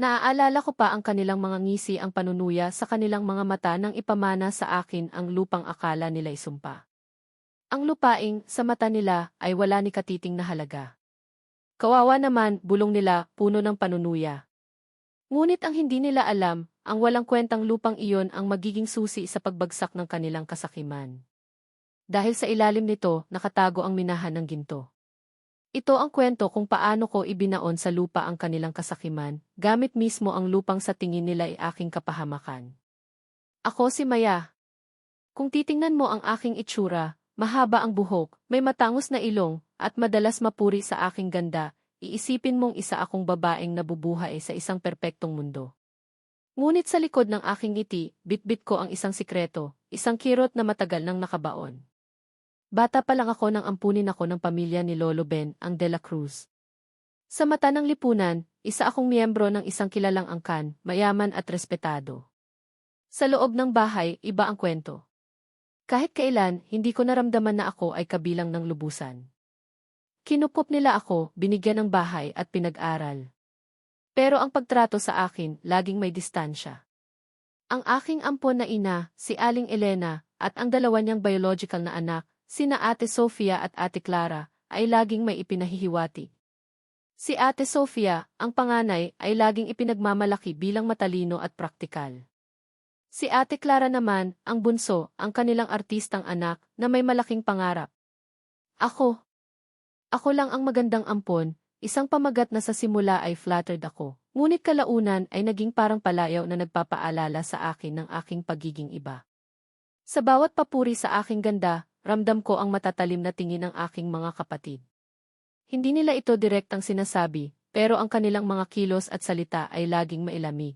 Naaalala ko pa ang kanilang mga ngisi ang panunuya sa kanilang mga mata nang ipamana sa akin ang lupang akala nila isumpa. Ang lupaing, sa mata nila, ay wala ni katiting na halaga. Kawawa naman, bulong nila, puno ng panunuya. Ngunit ang hindi nila alam, ang walang kwentang lupang iyon ang magiging susi sa pagbagsak ng kanilang kasakiman. Dahil sa ilalim nito, nakatago ang minahan ng ginto. Ito ang kwento kung paano ko ibinaon sa lupa ang kanilang kasakiman, gamit mismo ang lupang sa tingin nila ay aking kapahamakan. Ako si Maya. Kung titingnan mo ang aking itsura, mahaba ang buhok, may matangos na ilong, at madalas mapuri sa aking ganda, iisipin mong isa akong babaeng nabubuhay sa isang perpektong mundo. Ngunit sa likod ng aking ngiti, bitbit ko ang isang sikreto, isang kirot na matagal nang nakabaon. Bata pa lang ako nang ampunin ako ng pamilya ni Lolo Ben, ang De La Cruz. Sa mata ng lipunan, isa akong miyembro ng isang kilalang angkan, mayaman at respetado. Sa loob ng bahay, iba ang kwento. Kahit kailan, hindi ko naramdaman na ako ay kabilang ng lubusan. Kinupop nila ako, binigyan ng bahay at pinag-aral. Pero ang pagtrato sa akin, laging may distansya. Ang aking ampon na ina, si Aling Elena, at ang dalawa niyang biological na anak, Sina Ate Sofia at Ate Clara ay laging may ipinahihiwati. Si Ate Sofia, ang panganay, ay laging ipinagmamalaki bilang matalino at praktikal. Si Ate Clara naman, ang bunso, ang kanilang artistang anak na may malaking pangarap. Ako. Ako lang ang magandang ampon, isang pamagat na sa simula ay flattered ako. Ngunit kalaunan ay naging parang palayaw na nagpapaalala sa akin ng aking pagiging iba. Sa bawat papuri sa aking ganda, ramdam ko ang matatalim na tingin ng aking mga kapatid. Hindi nila ito direktang sinasabi, pero ang kanilang mga kilos at salita ay laging mailamig.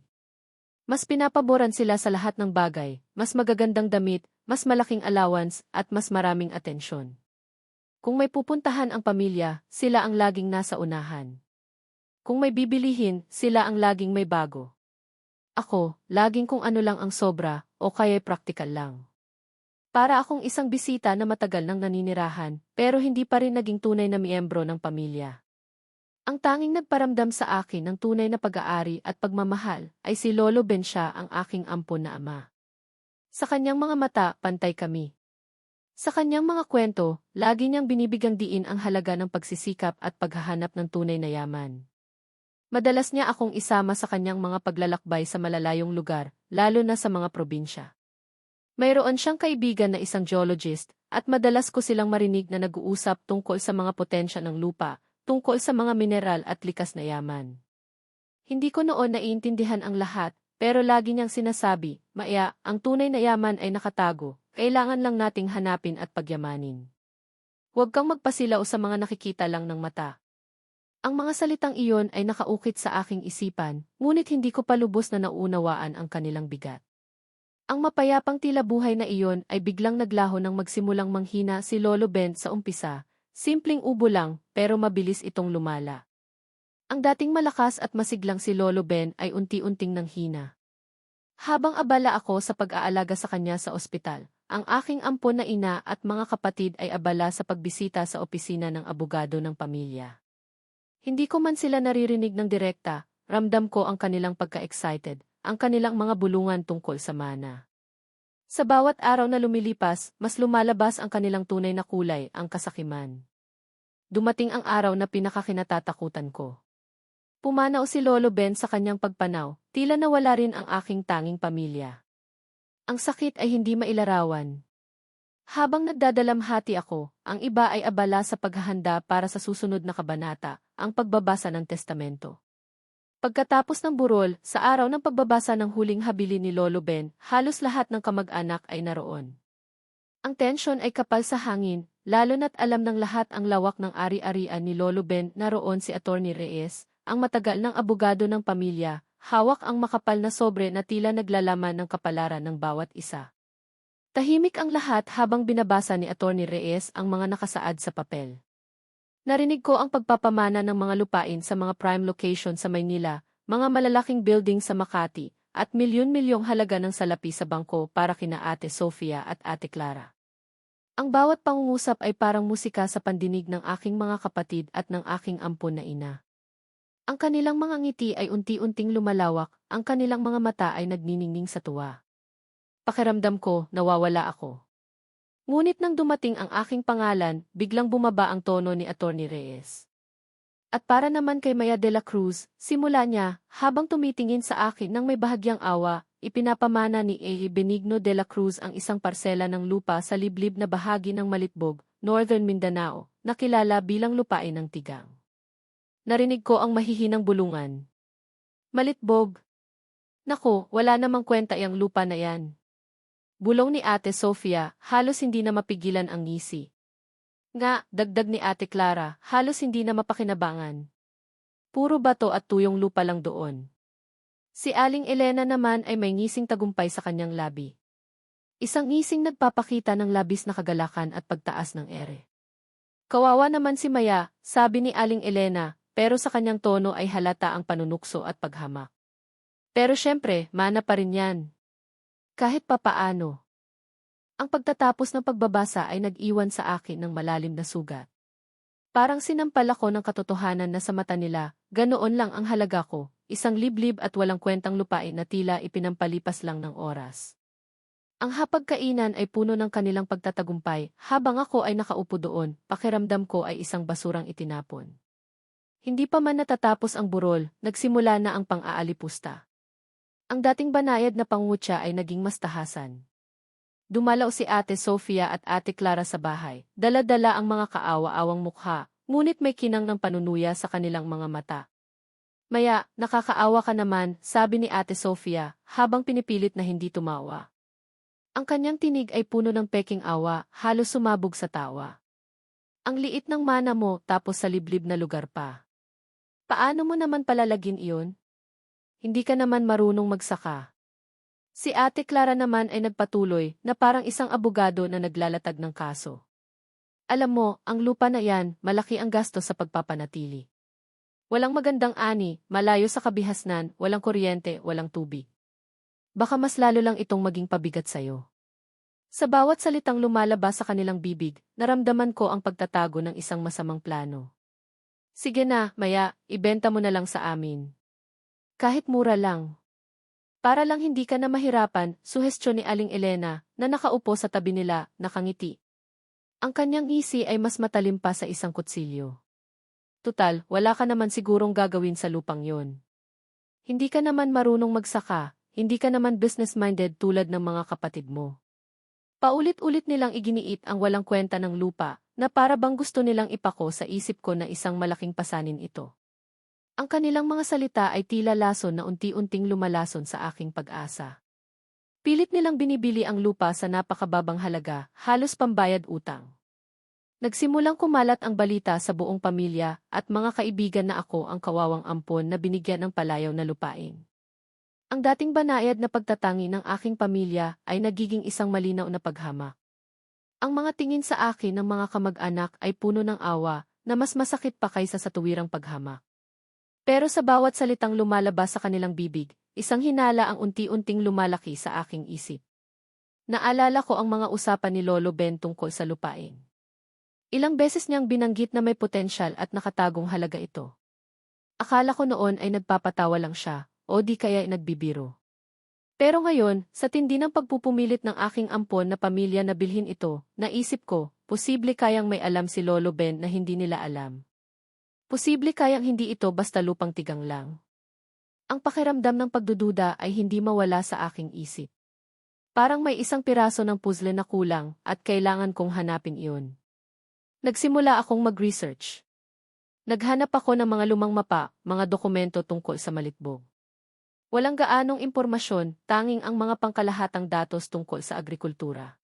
Mas pinapaboran sila sa lahat ng bagay, mas magagandang damit, mas malaking allowance, at mas maraming atensyon. Kung may pupuntahan ang pamilya, sila ang laging nasa unahan. Kung may bibilihin, sila ang laging may bago. Ako, laging kung ano lang ang sobra, o kaya'y praktikal lang. Para akong isang bisita na matagal nang naninirahan, pero hindi pa rin naging tunay na miyembro ng pamilya. Ang tanging nagparamdam sa akin ng tunay na pag-aari at pagmamahal ay si Lolo Bensya ang aking ampon na ama. Sa kanyang mga mata, pantay kami. Sa kanyang mga kwento, lagi niyang binibigang diin ang halaga ng pagsisikap at paghahanap ng tunay na yaman. Madalas niya akong isama sa kanyang mga paglalakbay sa malalayong lugar, lalo na sa mga probinsya. Mayroon siyang kaibigan na isang geologist, at madalas ko silang marinig na nag-uusap tungkol sa mga potensya ng lupa, tungkol sa mga mineral at likas na yaman. Hindi ko noon naiintindihan ang lahat, pero lagi niyang sinasabi, Maya, ang tunay na yaman ay nakatago, kailangan lang nating hanapin at pagyamanin. Huwag kang magpasilaw sa mga nakikita lang ng mata. Ang mga salitang iyon ay nakaukit sa aking isipan, ngunit hindi ko pa lubos na naunawaan ang kanilang bigat. Ang mapayapang tila buhay na iyon ay biglang naglaho nang magsimulang manghina si Lolo Ben sa umpisa, simpleng ubo lang pero mabilis itong lumala. Ang dating malakas at masiglang si Lolo Ben ay unti-unting nanghina. Habang abala ako sa pag-aalaga sa kanya sa ospital, ang aking ampon na ina at mga kapatid ay abala sa pagbisita sa opisina ng abogado ng pamilya. Hindi ko man sila naririnig ng direkta, ramdam ko ang kanilang pagka-excited, ang kanilang mga bulungan tungkol sa mana. Sa bawat araw na lumilipas, mas lumalabas ang kanilang tunay na kulay, ang kasakiman. Dumating ang araw na pinakakinatatakutan ko. Pumanaw si Lolo Ben sa kanyang pagpanaw, tila nawala rin ang aking tanging pamilya. Ang sakit ay hindi mailarawan. Habang nagdadalamhati ako, ang iba ay abala sa paghahanda para sa susunod na kabanata, ang pagbabasa ng testamento. Pagkatapos ng burol, sa araw ng pagbabasa ng huling habili ni Lolo Ben, halos lahat ng kamag-anak ay naroon. Ang tensyon ay kapal sa hangin, lalo na't alam ng lahat ang lawak ng ari-arian ni Lolo Ben naroon si Attorney Reyes, ang matagal ng abogado ng pamilya, hawak ang makapal na sobre na tila naglalaman ng kapalaran ng bawat isa. Tahimik ang lahat habang binabasa ni Attorney Reyes ang mga nakasaad sa papel. Narinig ko ang pagpapamana ng mga lupain sa mga prime location sa Maynila, mga malalaking building sa Makati, at milyon-milyong halaga ng salapi sa bangko para kina Ate Sofia at Ate Clara. Ang bawat pangungusap ay parang musika sa pandinig ng aking mga kapatid at ng aking ampon na ina. Ang kanilang mga ngiti ay unti-unting lumalawak, ang kanilang mga mata ay nagniningning sa tuwa. Pakiramdam ko, nawawala ako. Ngunit nang dumating ang aking pangalan, biglang bumaba ang tono ni Attorney Reyes. At para naman kay Maya de la Cruz, simula niya, habang tumitingin sa akin ng may bahagyang awa, ipinapamana ni A. Benigno de la Cruz ang isang parsela ng lupa sa liblib na bahagi ng Malitbog, Northern Mindanao, na kilala bilang lupain ng tigang. Narinig ko ang mahihinang bulungan. Malitbog. Nako, wala namang kwenta yang lupa na yan. Bulong ni Ate Sofia, halos hindi na mapigilan ang ngisi. Nga, dagdag ni Ate Clara, halos hindi na mapakinabangan. Puro bato at tuyong lupa lang doon. Si Aling Elena naman ay may ngising tagumpay sa kanyang labi. Isang ngising nagpapakita ng labis na kagalakan at pagtaas ng ere. Kawawa naman si Maya, sabi ni Aling Elena, pero sa kanyang tono ay halata ang panunukso at paghamak. Pero syempre, mana pa rin yan. Kahit papaano. Ang pagtatapos ng pagbabasa ay nag-iwan sa akin ng malalim na sugat. Parang sinampal ako ng katotohanan na sa mata nila, ganoon lang ang halaga ko, isang liblib at walang kwentang lupain na tila ipinampalipas lang ng oras. Ang hapagkainan ay puno ng kanilang pagtatagumpay, habang ako ay nakaupo doon, pakiramdam ko ay isang basurang itinapon. Hindi pa man natatapos ang burol, nagsimula na ang pang-aalipusta. Ang dating banayad na pangutya ay naging mas tahasan. Dumalaw si Ate Sofia at Ate Clara sa bahay, dala-dala ang mga kaawa-awang mukha, ngunit may kinang ng panunuya sa kanilang mga mata. Maya, nakakaawa ka naman, sabi ni Ate Sofia, habang pinipilit na hindi tumawa. Ang kanyang tinig ay puno ng peking awa, halos sumabog sa tawa. Ang liit ng mana mo tapos sa liblib na lugar pa. Paano mo naman palalagin iyon? Hindi ka naman marunong magsaka. Si Ate Clara naman ay nagpatuloy na parang isang abogado na naglalatag ng kaso. Alam mo, ang lupa na yan, malaki ang gasto sa pagpapanatili. Walang magandang ani, malayo sa kabihasnan, walang kuryente, walang tubig. Baka mas lalo lang itong maging pabigat sa'yo. Sa bawat salitang lumalabas sa kanilang bibig, naramdaman ko ang pagtatago ng isang masamang plano. Sige na, maya, ibenta mo na lang sa amin. Kahit mura lang. Para lang hindi ka na mahirapan, suhestyon ni Aling Elena, na nakaupo sa tabi nila, nakangiti. Ang kanyang isi ay mas matalim pa sa isang kutsilyo. Tutal, wala ka naman sigurong gagawin sa lupang yon. Hindi ka naman marunong magsaka, hindi ka naman business-minded tulad ng mga kapatid mo. Paulit-ulit nilang iginiit ang walang kwenta ng lupa, na para bang gusto nilang ipako sa isip ko na isang malaking pasanin ito. Ang kanilang mga salita ay tila lason na unti-unting lumalason sa aking pag-asa. Pilit nilang binibili ang lupa sa napakababang halaga, halos pambayad utang. Nagsimulang kumalat ang balita sa buong pamilya at mga kaibigan na ako ang kawawang ampon na binigyan ng palayaw na lupain. Ang dating banayad na pagtatangi ng aking pamilya ay nagiging isang malinaw na paghamak. Ang mga tingin sa akin ng mga kamag-anak ay puno ng awa na mas masakit pa kaysa sa tuwirang paghamak. Pero sa bawat salitang lumalabas sa kanilang bibig, isang hinala ang unti-unting lumalaki sa aking isip. Naalala ko ang mga usapan ni Lolo Ben tungkol sa lupain. Ilang beses niyang binanggit na may potensyal at nakatagong halaga ito. Akala ko noon ay nagpapatawa lang siya, o di kaya nagbibiro. Pero ngayon, sa tindi ng pagpupumilit ng aking ampon na pamilya na bilhin ito, naisip ko, posible kayang may alam si Lolo Ben na hindi nila alam. Posible kayang hindi ito basta lupang tigang lang. Ang pakiramdam ng pagdududa ay hindi mawala sa aking isip. Parang may isang piraso ng puzzle na kulang at kailangan kong hanapin iyon. Nagsimula akong mag-research. Naghanap ako ng mga lumang mapa, mga dokumento tungkol sa Malitbog. Walang gaanong impormasyon, tanging ang mga pangkalahatang datos tungkol sa agrikultura.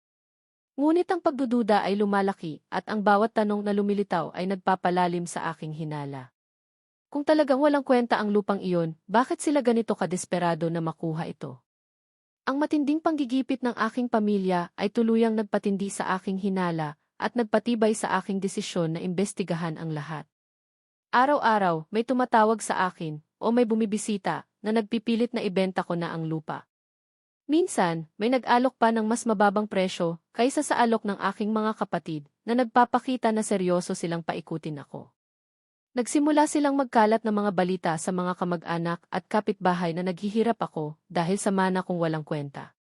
Ngunit ang pagdududa ay lumalaki at ang bawat tanong na lumilitaw ay nagpapalalim sa aking hinala. Kung talagang walang kwenta ang lupang iyon, bakit sila ganito kadesperado na makuha ito? Ang matinding panggigipit ng aking pamilya ay tuluyang nagpatindi sa aking hinala at nagpatibay sa aking desisyon na imbestigahan ang lahat. Araw-araw, may tumatawag sa akin o may bumibisita na nagpipilit na ibenta ko na ang lupa. Minsan, may nag-alok pa ng mas mababang presyo kaysa sa alok ng aking mga kapatid na nagpapakita na seryoso silang paikutin ako. Nagsimula silang magkalat ng mga balita sa mga kamag-anak at kapitbahay na naghihirap ako dahil sa mana kong walang kwenta.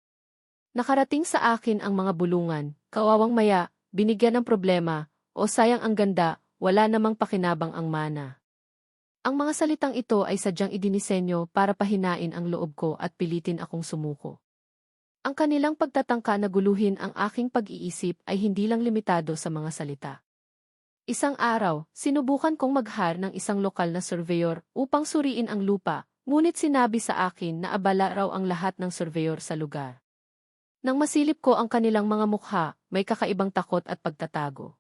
Nakarating sa akin ang mga bulungan, kawawang maya, binigyan ng problema, o sayang ang ganda, wala namang pakinabang ang mana. Ang mga salitang ito ay sadyang idinisenyo para pahinain ang loob ko at pilitin akong sumuko. Ang kanilang pagtatangka na guluhin ang aking pag-iisip ay hindi lang limitado sa mga salita. Isang araw, sinubukan kong maghar ng isang lokal na surveyor upang suriin ang lupa, ngunit sinabi sa akin na abala raw ang lahat ng surveyor sa lugar. Nang masilip ko ang kanilang mga mukha, may kakaibang takot at pagtatago.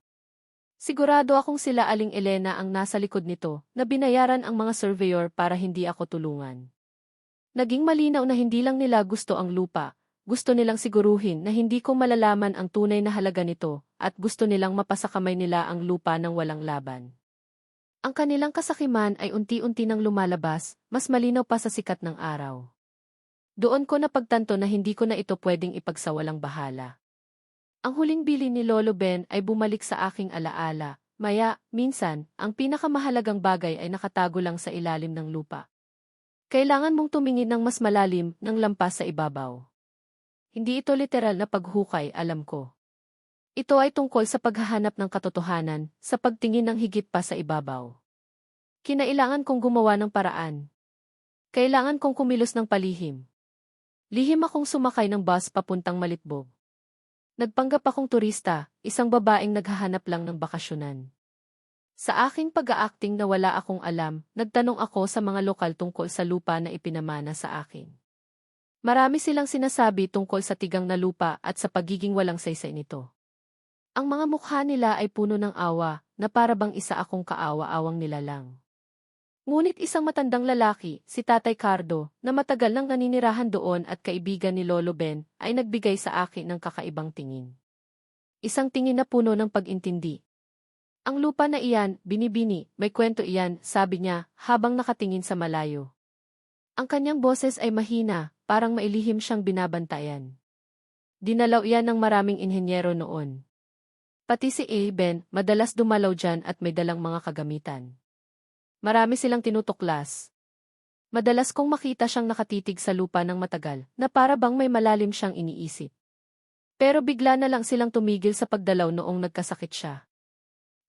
Sigurado akong sila Aling Elena ang nasa likod nito, na binayaran ang mga surveyor para hindi ako tulungan. Naging malinaw na hindi lang nila gusto ang lupa, gusto nilang siguruhin na hindi ko malalaman ang tunay na halaga nito, at gusto nilang mapasakamay nila ang lupa ng walang laban. Ang kanilang kasakiman ay unti-unti nang lumalabas, mas malinaw pa sa sikat ng araw. Doon ko napagtanto na hindi ko na ito pwedeng ipagsawalang bahala. Ang huling bili ni Lolo Ben ay bumalik sa aking alaala. Maya, minsan, ang pinakamahalagang bagay ay nakatago lang sa ilalim ng lupa. Kailangan mong tumingin ng mas malalim ng lampas sa ibabaw. Hindi ito literal na paghukay, alam ko. Ito ay tungkol sa paghahanap ng katotohanan, sa pagtingin ng higit pa sa ibabaw. Kinailangan kong gumawa ng paraan. Kailangan kong kumilos ng palihim. Lihim akong sumakay ng bus papuntang Malitbog. Nagpanggap akong turista, isang babaeng naghahanap lang ng bakasyonan. Sa aking pag-aacting na wala akong alam, nagtanong ako sa mga lokal tungkol sa lupa na ipinamana sa akin. Marami silang sinasabi tungkol sa tigang na lupa at sa pagiging walang saysay nito. Ang mga mukha nila ay puno ng awa, na para bang isa akong kaawa-awang nilalang. Ngunit isang matandang lalaki, si Tatay Cardo, na matagal nang naninirahan doon at kaibigan ni Lolo Ben, ay nagbigay sa akin ng kakaibang tingin. Isang tingin na puno ng pag-intindi. Ang lupa na iyan, binibini, may kwento iyan, sabi niya, habang nakatingin sa malayo. Ang kanyang boses ay mahina, parang mailihim siyang binabantayan. Dinalaw iyan ng maraming inhenyero noon. Pati si A. Ben, madalas dumalaw dyan at may dalang mga kagamitan. Marami silang tinutuklas. Madalas kong makita siyang nakatitig sa lupa ng matagal, na para bang may malalim siyang iniisip. Pero bigla na lang silang tumigil sa pagdalaw noong nagkasakit siya.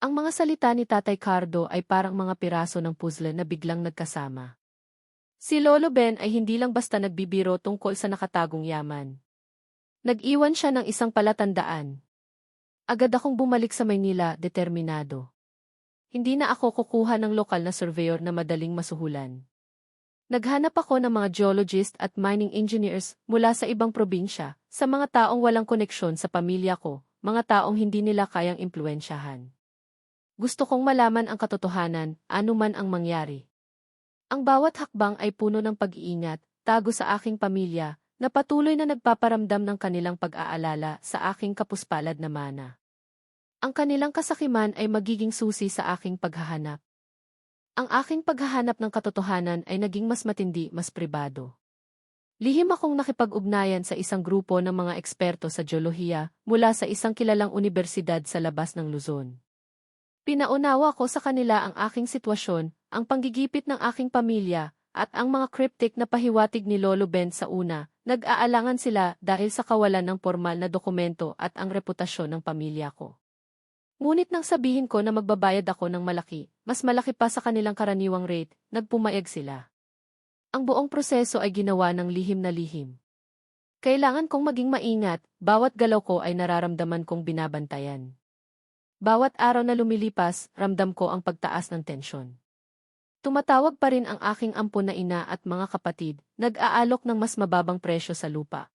Ang mga salita ni Tatay Cardo ay parang mga piraso ng puzzle na biglang nagkasama. Si Lolo Ben ay hindi lang basta nagbibiro tungkol sa nakatagong yaman. Nag-iwan siya ng isang palatandaan. Agad akong bumalik sa Maynila, determinado. Hindi na ako kukuha ng lokal na surveyor na madaling masuhulan. Naghanap ako ng mga geologist at mining engineers mula sa ibang probinsya, sa mga taong walang koneksyon sa pamilya ko, mga taong hindi nila kayang impluensyahan. Gusto kong malaman ang katotohanan, anuman ang mangyari. Ang bawat hakbang ay puno ng pag-iingat, tago sa aking pamilya, na patuloy na nagpaparamdam ng kanilang pag-aalala sa aking kapuspalad na mana. Ang kanilang kasakiman ay magiging susi sa aking paghahanap. Ang aking paghahanap ng katotohanan ay naging mas matindi, mas pribado. Lihim akong nakipag-ugnayan sa isang grupo ng mga eksperto sa geolohiya mula sa isang kilalang universidad sa labas ng Luzon. Pinaunawa ko sa kanila ang aking sitwasyon, ang panggigipit ng aking pamilya, at ang mga cryptic na pahiwatig ni Lolo Ben sa una, nag-aalangan sila dahil sa kawalan ng formal na dokumento at ang reputasyon ng pamilya ko. Ngunit nang sabihin ko na magbabayad ako ng malaki, mas malaki pa sa kanilang karaniwang rate, nagpumayag sila. Ang buong proseso ay ginawa ng lihim na lihim. Kailangan kong maging maingat, bawat galaw ko ay nararamdaman kong binabantayan. Bawat araw na lumilipas, ramdam ko ang pagtaas ng tensyon. Tumatawag pa rin ang aking ampon na ina at mga kapatid, nag-aalok ng mas mababang presyo sa lupa.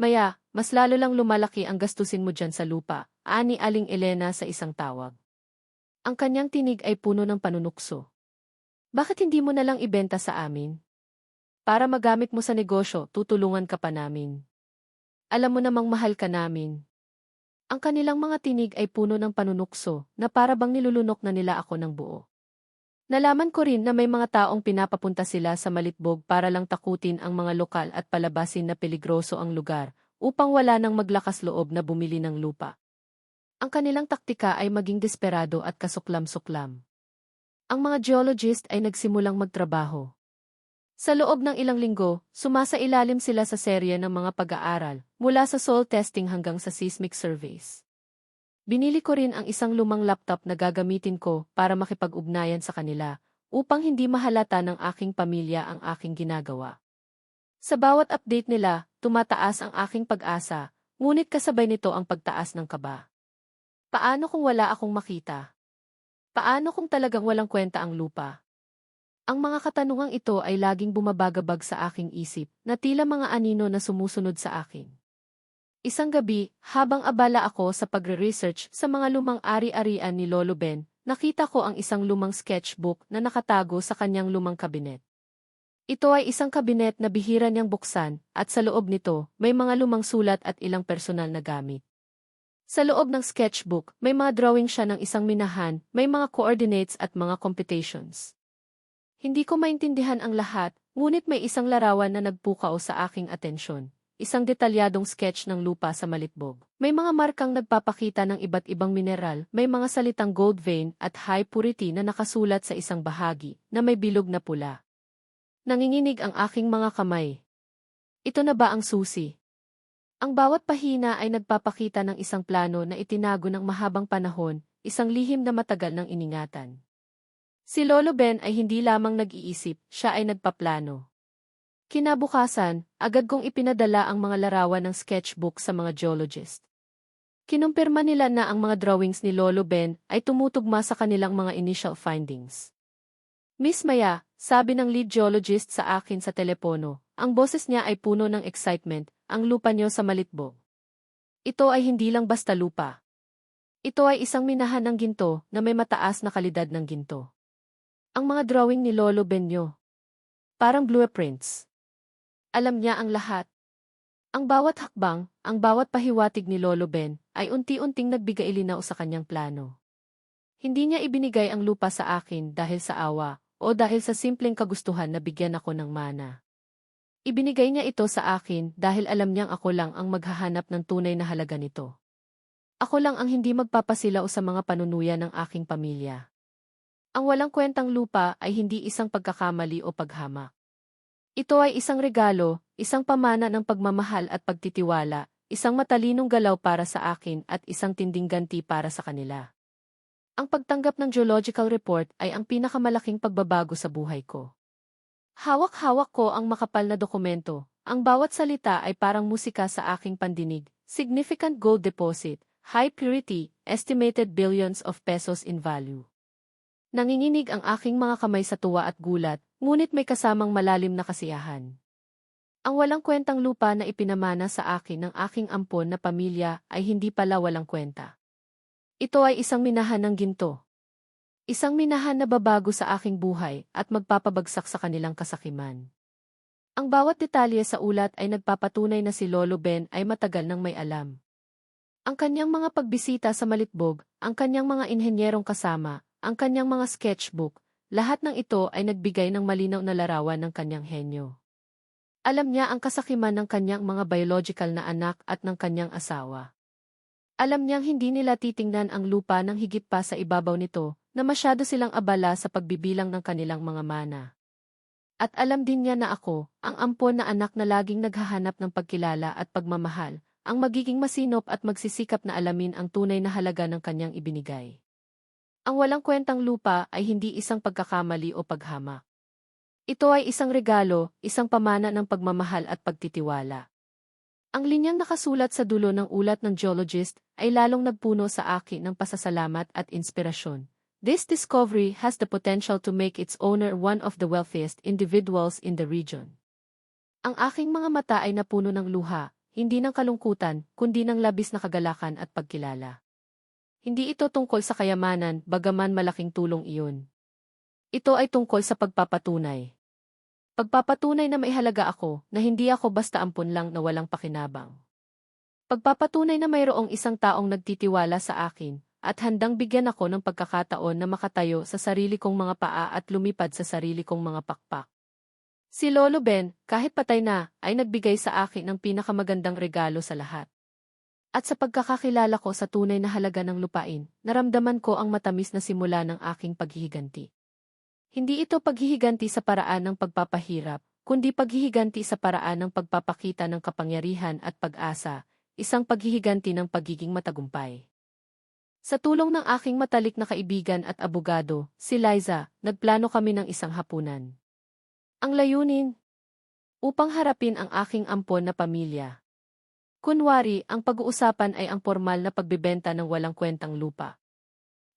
Maya, mas lalo lang lumalaki ang gastusin mo dyan sa lupa, ani Aling Elena sa isang tawag. Ang kanyang tinig ay puno ng panunukso. Bakit hindi mo na lang ibenta sa amin? Para magamit mo sa negosyo, tutulungan ka pa namin. Alam mo namang mahal ka namin. Ang kanilang mga tinig ay puno ng panunukso na para bang nilulunok na nila ako ng buo. Nalaman ko rin na may mga taong pinapapunta sila sa Malitbog para lang takutin ang mga lokal at palabasin na peligroso ang lugar upang wala nang maglakas loob na bumili ng lupa. Ang kanilang taktika ay maging desperado at kasuklam-suklam. Ang mga geologist ay nagsimulang magtrabaho. Sa loob ng ilang linggo, sumasa ilalim sila sa serye ng mga pag-aaral, mula sa soil testing hanggang sa seismic surveys. Binili ko rin ang isang lumang laptop na gagamitin ko para makipag-ugnayan sa kanila, upang hindi mahalata ng aking pamilya ang aking ginagawa. Sa bawat update nila, tumataas ang aking pag-asa, ngunit kasabay nito ang pagtaas ng kaba. Paano kung wala akong makita? Paano kung talagang walang kwenta ang lupa? Ang mga katanungang ito ay laging bumabagabag sa aking isip, na tila mga anino na sumusunod sa akin. Isang gabi, habang abala ako sa pagre-research sa mga lumang ari-arian ni Lolo Ben, nakita ko ang isang lumang sketchbook na nakatago sa kanyang lumang kabinet. Ito ay isang kabinet na bihira niyang buksan, at sa loob nito, may mga lumang sulat at ilang personal na gamit. Sa loob ng sketchbook, may mga drawing siya ng isang minahan, may mga coordinates at mga computations. Hindi ko maintindihan ang lahat, ngunit may isang larawan na nagpukaw sa aking atensyon. Isang detalyadong sketch ng lupa sa malitbog. May mga markang nagpapakita ng iba't ibang mineral, may mga salitang gold vein at high purity na nakasulat sa isang bahagi na may bilog na pula. Nanginginig ang aking mga kamay. Ito na ba ang susi? Ang bawat pahina ay nagpapakita ng isang plano na itinago ng mahabang panahon, isang lihim na matagal ng iningatan. Si Lolo Ben ay hindi lamang nag-iisip, siya ay nagpaplano. Kinabukasan, agad kong ipinadala ang mga larawan ng sketchbook sa mga geologist. Kinumpirma nila na ang mga drawings ni Lolo Ben ay tumutugma sa kanilang mga initial findings. Miss Maya, sabi ng lead geologist sa akin sa telepono, ang boses niya ay puno ng excitement, ang lupa niyo sa Malitbog. Ito ay hindi lang basta lupa. Ito ay isang minahan ng ginto na may mataas na kalidad ng ginto. Ang mga drawing ni Lolo Benyo. Parang blueprints. Alam niya ang lahat. Ang bawat hakbang, ang bawat pahiwatig ni Lolo Ben, ay unti-unting nagbigay linaw sa kanyang plano. Hindi niya ibinigay ang lupa sa akin dahil sa awa, o dahil sa simpleng kagustuhan na bigyan ako ng mana. Ibinigay niya ito sa akin dahil alam niyang ako lang ang maghahanap ng tunay na halaga nito. Ako lang ang hindi magpapasilaw sa mga panunuya ng aking pamilya. Ang walang kwentang lupa ay hindi isang pagkakamali o paghamak. Ito ay isang regalo, isang pamana ng pagmamahal at pagtitiwala, isang matalinong galaw para sa akin at isang tinding ganti para sa kanila. Ang pagtanggap ng geological report ay ang pinakamalaking pagbabago sa buhay ko. Hawak-hawak ko ang makapal na dokumento. Ang bawat salita ay parang musika sa aking pandinig. Significant gold deposit, high purity, estimated billions of pesos in value. Nanginginig ang aking mga kamay sa tuwa at gulat, ngunit may kasamang malalim na kasiyahan. Ang walang kwentang lupa na ipinamana sa akin ng aking ampon na pamilya ay hindi pala walang kwenta. Ito ay isang minahan ng ginto. Isang minahan na babago sa aking buhay at magpapabagsak sa kanilang kasakiman. Ang bawat detalye sa ulat ay nagpapatunay na si Lolo Ben ay matagal nang may alam. Ang kanyang mga pagbisita sa Malitbog, ang kanyang mga inhenyerong kasama, ang kanyang mga sketchbook, lahat ng ito ay nagbigay ng malinaw na larawan ng kanyang henyo. Alam niya ang kasakiman ng kanyang mga biological na anak at ng kanyang asawa. Alam niyang hindi nila titingnan ang lupa ng higit pa sa ibabaw nito, na masyado silang abala sa pagbibilang ng kanilang mga mana. At alam din niya na ako, ang ampon na anak na laging naghahanap ng pagkilala at pagmamahal, ang magiging masinop at magsisikap na alamin ang tunay na halaga ng kanyang ibinigay. Ang walang kwentang lupa ay hindi isang pagkakamali o paghama. Ito ay isang regalo, isang pamana ng pagmamahal at pagtitiwala. Ang linyang nakasulat sa dulo ng ulat ng geologist ay lalong nagpuno sa akin ng pasasalamat at inspirasyon. This discovery has the potential to make its owner one of the wealthiest individuals in the region. Ang aking mga mata ay napuno ng luha, hindi ng kalungkutan, kundi ng labis na kagalakan at pagkilala. Hindi ito tungkol sa kayamanan, bagaman malaking tulong iyon. Ito ay tungkol sa pagpapatunay. Pagpapatunay na may halaga ako, na hindi ako basta ampun lang na walang pakinabang. Pagpapatunay na mayroong isang taong nagtitiwala sa akin, at handang bigyan ako ng pagkakataon na makatayo sa sarili kong mga paa at lumipad sa sarili kong mga pakpak. Si Lolo Ben, kahit patay na, ay nagbigay sa akin ng pinakamagandang regalo sa lahat. At sa pagkakakilala ko sa tunay na halaga ng lupain, naramdaman ko ang matamis na simula ng aking paghihiganti. Hindi ito paghihiganti sa paraan ng pagpapahirap, kundi paghihiganti sa paraan ng pagpapakita ng kapangyarihan at pag-asa, isang paghihiganti ng pagiging matagumpay. Sa tulong ng aking matalik na kaibigan at abogado, si Liza, nagplano kami ng isang hapunan. Ang layunin? Upang harapin ang aking ampon na pamilya. Kunwari, ang pag-uusapan ay ang formal na pagbibenta ng walang kwentang lupa.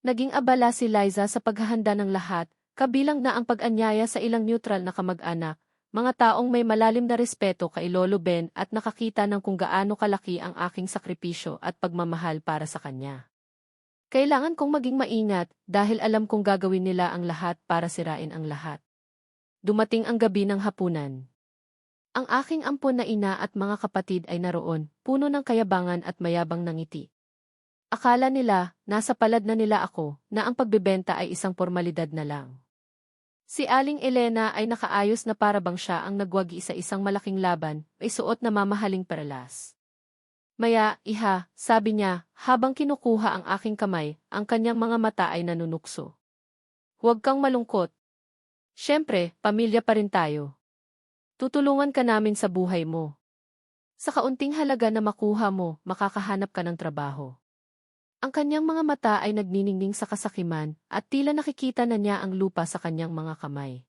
Naging abala si Liza sa paghahanda ng lahat, kabilang na ang pag-anyaya sa ilang neutral na kamag-anak, mga taong may malalim na respeto kay Lolo Ben at nakakita ng kung gaano kalaki ang aking sakripisyo at pagmamahal para sa kanya. Kailangan kong maging maingat dahil alam kong gagawin nila ang lahat para sirain ang lahat. Dumating ang gabi ng hapunan. Ang aking ampon na ina at mga kapatid ay naroon, puno ng kayabangan at mayabang ng ngiti. Akala nila, nasa palad na nila ako, na ang pagbebenta ay isang formalidad na lang. Si Aling Elena ay nakaayos na parabang siya ang nagwagi sa isang malaking laban, ay suot na mamahaling peralas. Maya, iha, sabi niya, habang kinukuha ang aking kamay, ang kanyang mga mata ay nanunukso. Huwag kang malungkot. Siyempre, pamilya pa rin tayo. Tutulungan ka namin sa buhay mo. Sa kaunting halaga na makuha mo, makakahanap ka ng trabaho. Ang kanyang mga mata ay nagniningning sa kasakiman at tila nakikita na niya ang lupa sa kanyang mga kamay.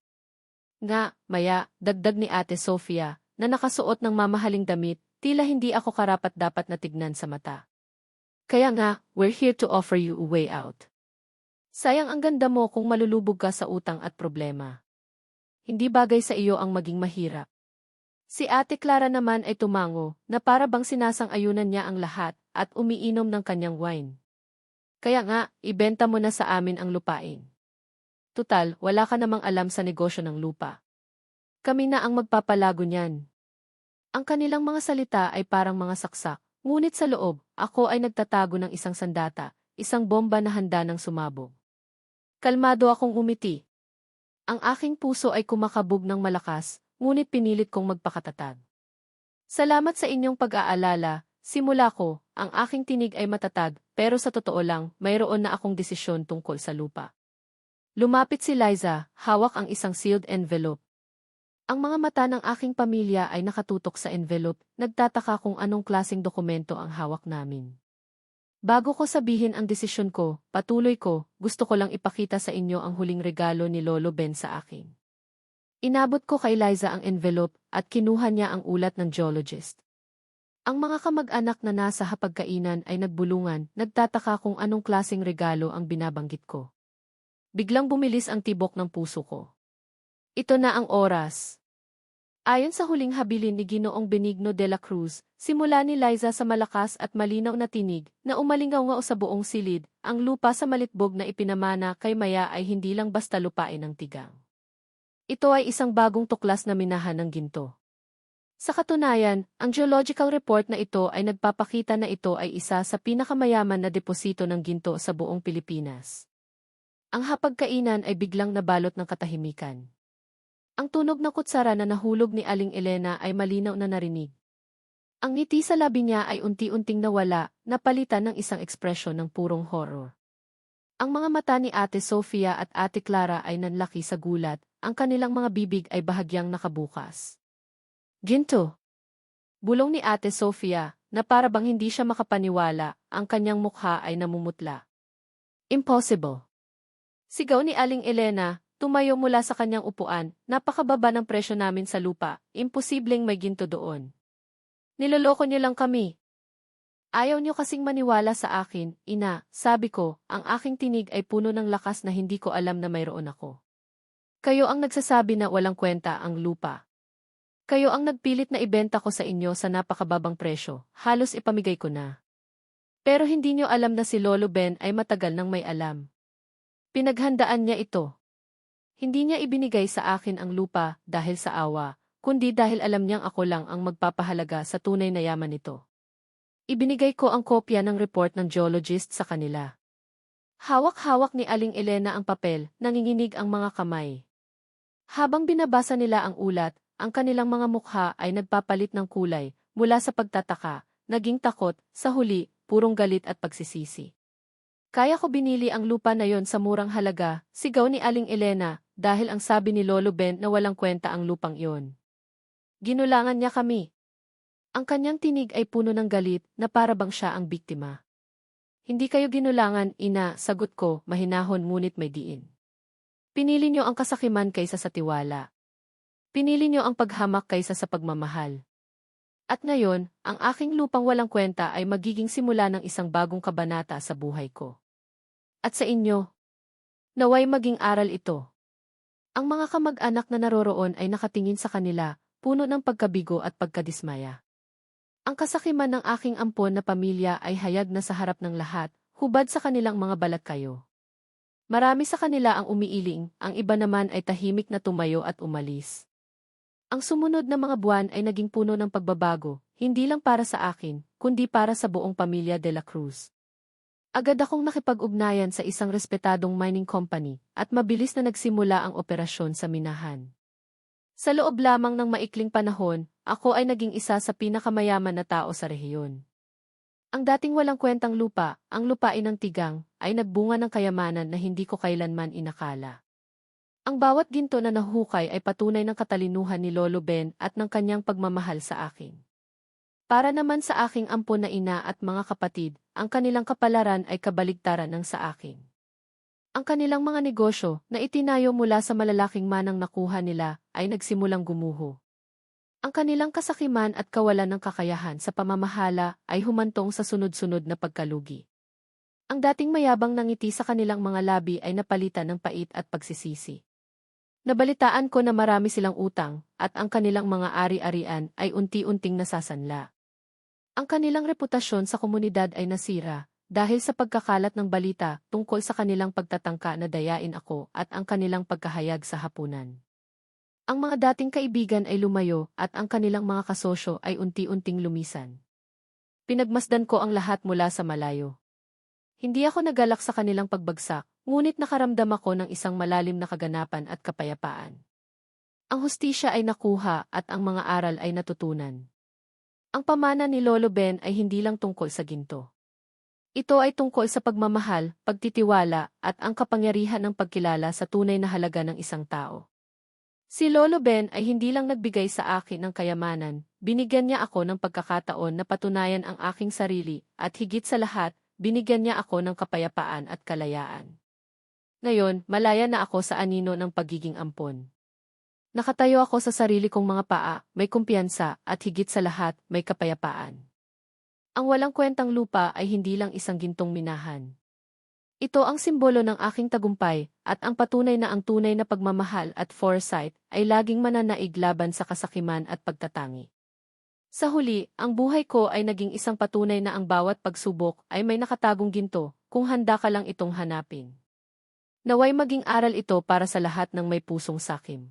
Nga, maya, dagdag ni Ate Sofia, na nakasuot ng mamahaling damit, tila hindi ako karapat dapat na tignan sa mata. Kaya nga, we're here to offer you a way out. Sayang ang ganda mo kung malulubog ka sa utang at problema hindi bagay sa iyo ang maging mahirap. Si Ate Clara naman ay tumango, na para bang sinasang-ayunan niya ang lahat, at umiinom ng kanyang wine. Kaya nga, ibenta mo na sa amin ang lupain. Tutal, wala ka namang alam sa negosyo ng lupa. Kami na ang magpapalago niyan. Ang kanilang mga salita ay parang mga saksak, ngunit sa loob, ako ay nagtatago ng isang sandata, isang bomba na handa ng sumabog. Kalmado akong umiti, ang aking puso ay kumakabog ng malakas, ngunit pinilit kong magpakatatag. Salamat sa inyong pag-aalala, simula ko, ang aking tinig ay matatag, pero sa totoo lang, mayroon na akong desisyon tungkol sa lupa. Lumapit si Liza, hawak ang isang sealed envelope. Ang mga mata ng aking pamilya ay nakatutok sa envelope, nagtataka kung anong klasing dokumento ang hawak namin. Bago ko sabihin ang desisyon ko, patuloy ko, gusto ko lang ipakita sa inyo ang huling regalo ni Lolo Ben sa akin. Inabot ko kay Liza ang envelope at kinuha niya ang ulat ng geologist. Ang mga kamag-anak na nasa hapagkainan ay nagbulungan, nagtataka kung anong klaseng regalo ang binabanggit ko. Biglang bumilis ang tibok ng puso ko. Ito na ang oras. Ayon sa huling habilin ni Ginoong Benigno de la Cruz, simula ni Liza sa malakas at malinaw na tinig na umalingaw nga sa buong silid, ang lupa sa malitbog na ipinamana kay Maya ay hindi lang basta lupain ng tigang. Ito ay isang bagong tuklas na minahan ng ginto. Sa katunayan, ang geological report na ito ay nagpapakita na ito ay isa sa pinakamayaman na deposito ng ginto sa buong Pilipinas. Ang hapagkainan ay biglang nabalot ng katahimikan. Ang tunog na kutsara na nahulog ni Aling Elena ay malinaw na narinig. Ang ngiti sa labi niya ay unti-unting nawala, napalitan ng isang ekspresyon ng purong horror. Ang mga mata ni Ate Sofia at Ate Clara ay nanlaki sa gulat, ang kanilang mga bibig ay bahagyang nakabukas. Ginto! Bulong ni Ate Sofia, na para bang hindi siya makapaniwala, ang kanyang mukha ay namumutla. Impossible! Sigaw ni Aling Elena, Tumayo mula sa kanyang upuan, napakababa ng presyo namin sa lupa, imposibleng may ginto doon. Niloloko niyo lang kami. Ayaw niyo kasing maniwala sa akin, ina, sabi ko, ang aking tinig ay puno ng lakas na hindi ko alam na mayroon ako. Kayo ang nagsasabi na walang kwenta ang lupa. Kayo ang nagpilit na ibenta ko sa inyo sa napakababang presyo, halos ipamigay ko na. Pero hindi niyo alam na si Lolo Ben ay matagal nang may alam. Pinaghandaan niya ito. Hindi niya ibinigay sa akin ang lupa dahil sa awa, kundi dahil alam niyang ako lang ang magpapahalaga sa tunay na yaman nito. Ibinigay ko ang kopya ng report ng geologist sa kanila. Hawak-hawak ni Aling Elena ang papel, nanginginig ang mga kamay. Habang binabasa nila ang ulat, ang kanilang mga mukha ay nagpapalit ng kulay, mula sa pagtataka, naging takot, sa huli, purong galit at pagsisisi. Kaya ko binili ang lupa na yon sa murang halaga, sigaw ni Aling Elena, dahil ang sabi ni Lolo Ben na walang kwenta ang lupang iyon. Ginulangan niya kami. Ang kanyang tinig ay puno ng galit na para bang siya ang biktima. Hindi kayo ginulangan, ina, sagot ko, mahinahon ngunit may diin. Pinili niyo ang kasakiman kaysa sa tiwala. Pinili niyo ang paghamak kaysa sa pagmamahal. At ngayon, ang aking lupang walang kwenta ay magiging simula ng isang bagong kabanata sa buhay ko. At sa inyo, naway maging aral ito. Ang mga kamag-anak na naroroon ay nakatingin sa kanila, puno ng pagkabigo at pagkadismaya. Ang kasakiman ng aking ampon na pamilya ay hayag na sa harap ng lahat, hubad sa kanilang mga balat kayo. Marami sa kanila ang umiiling, ang iba naman ay tahimik na tumayo at umalis. Ang sumunod na mga buwan ay naging puno ng pagbabago, hindi lang para sa akin, kundi para sa buong pamilya de la Cruz. Agad akong nakipag-ugnayan sa isang respetadong mining company at mabilis na nagsimula ang operasyon sa minahan. Sa loob lamang ng maikling panahon, ako ay naging isa sa pinakamayaman na tao sa rehiyon. Ang dating walang kwentang lupa, ang lupain ng tigang, ay nagbunga ng kayamanan na hindi ko kailanman inakala. Ang bawat ginto na nahukay ay patunay ng katalinuhan ni Lolo Ben at ng kanyang pagmamahal sa akin. Para naman sa aking ampon na ina at mga kapatid, ang kanilang kapalaran ay kabaligtaran ng sa akin. Ang kanilang mga negosyo na itinayo mula sa malalaking manang nakuha nila ay nagsimulang gumuho. Ang kanilang kasakiman at kawalan ng kakayahan sa pamamahala ay humantong sa sunod-sunod na pagkalugi. Ang dating mayabang nangiti sa kanilang mga labi ay napalitan ng pait at pagsisisi. Nabalitaan ko na marami silang utang, at ang kanilang mga ari-arian ay unti-unting nasasanla. Ang kanilang reputasyon sa komunidad ay nasira, dahil sa pagkakalat ng balita tungkol sa kanilang pagtatangka na dayain ako at ang kanilang pagkahayag sa hapunan. Ang mga dating kaibigan ay lumayo at ang kanilang mga kasosyo ay unti-unting lumisan. Pinagmasdan ko ang lahat mula sa malayo. Hindi ako nagalak sa kanilang pagbagsak, ngunit nakaramdam ako ng isang malalim na kaganapan at kapayapaan. Ang hustisya ay nakuha at ang mga aral ay natutunan. Ang pamana ni Lolo Ben ay hindi lang tungkol sa ginto. Ito ay tungkol sa pagmamahal, pagtitiwala, at ang kapangyarihan ng pagkilala sa tunay na halaga ng isang tao. Si Lolo Ben ay hindi lang nagbigay sa akin ng kayamanan, binigyan niya ako ng pagkakataon na patunayan ang aking sarili, at higit sa lahat, binigyan niya ako ng kapayapaan at kalayaan. Ngayon, malaya na ako sa anino ng pagiging ampon. Nakatayo ako sa sarili kong mga paa, may kumpiyansa, at higit sa lahat, may kapayapaan. Ang walang kwentang lupa ay hindi lang isang gintong minahan. Ito ang simbolo ng aking tagumpay, at ang patunay na ang tunay na pagmamahal at foresight ay laging mananaig laban sa kasakiman at pagtatangi. Sa huli, ang buhay ko ay naging isang patunay na ang bawat pagsubok ay may nakatagong ginto kung handa ka lang itong hanapin. Naway maging aral ito para sa lahat ng may pusong sakim.